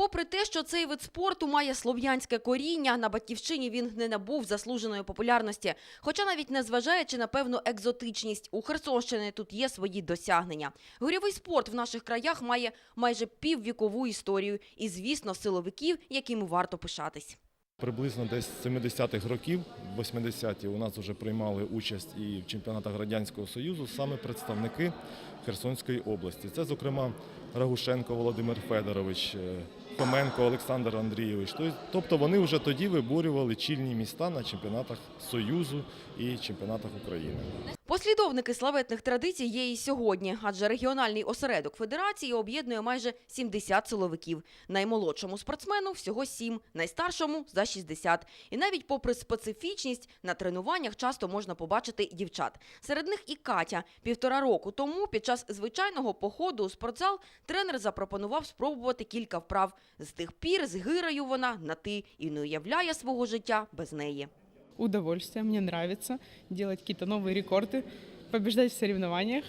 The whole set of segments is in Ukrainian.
Попри те, що цей вид спорту має слов'янське коріння, на батьківщині він не набув заслуженої популярності. Хоча навіть незважаючи на певну екзотичність, у Херсонщини тут є свої досягнення. Гирьовий спорт в наших краях має майже піввікову історію і, звісно, силовиків, якими варто пишатись. Приблизно десь з 70-х років, 80-ті, у нас вже приймали участь і в чемпіонатах Радянського Союзу саме представники Херсонської області. Це, зокрема, Рагушенко Володимир Федорович, е, Хоменко Олександр Андрійович. Тобто- вони вже тоді виборювали чільні міста на чемпіонатах Союзу і чемпіонатах України. Послідовники славетних традицій є і сьогодні, адже регіональний осередок федерації об'єднує майже 70 силовиків. Наймолодшому спортсмену всього 7, найстаршому за 60. І навіть попри специфічність, на тренуваннях часто можна побачити дівчат. Серед них і Катя. Півтора року тому під час звичайного походу у спортзал тренер запропонував спробувати кілька вправ. З тих пір з гирою вона на ти і не уявляє свого життя без неї. Удовольствие, мне нравится делать какие-то новые рекорды, побеждать в соревнованиях.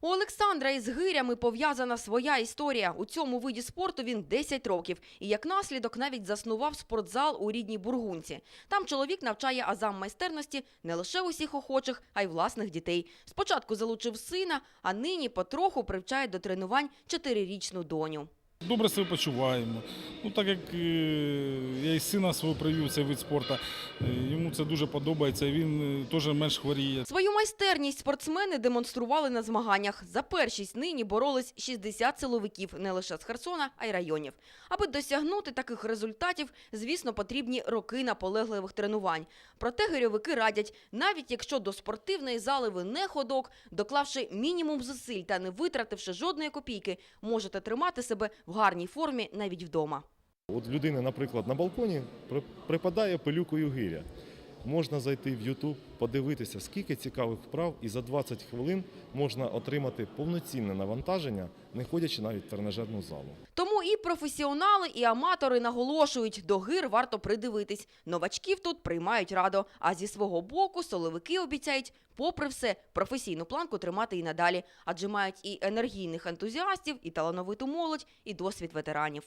У Олександра із гирями пов'язана своя історія. У цьому виді спорту він 10 років. І як наслідок навіть заснував спортзал у рідній Бургунці. Там чоловік навчає азам майстерності не лише усіх охочих, а й власних дітей. Спочатку залучив сина, а нині потроху привчає до тренувань чотирирічну доню. Добре себе почуваємо. Ну, так як е, я і сина свого привів цей вид спорту, е, йому це дуже подобається, він е, теж менш хворіє. Свою майстерність спортсмени демонстрували на змаганнях. За першість нині боролись 60 силовиків не лише з Херсона, а й районів. Аби досягнути таких результатів, звісно, потрібні роки наполегливих тренувань. Проте гирьовики радять, навіть якщо до спортивної зали ви не ходок, доклавши мінімум зусиль та не витративши жодної копійки, можете тримати себе в гарній формі навіть вдома. От людина, наприклад, на балконі при- припадає пилюкою гиря. Можна зайти в YouTube, подивитися, скільки цікавих вправ, і за 20 хвилин можна отримати повноцінне навантаження, не ходячи навіть в тренажерну залу. Тому і професіонали, і аматори наголошують, до гир варто придивитись. Новачків тут приймають радо. А зі свого боку соловики обіцяють, попри все, професійну планку тримати і надалі, адже мають і енергійних ентузіастів, і талановиту молодь, і досвід ветеранів.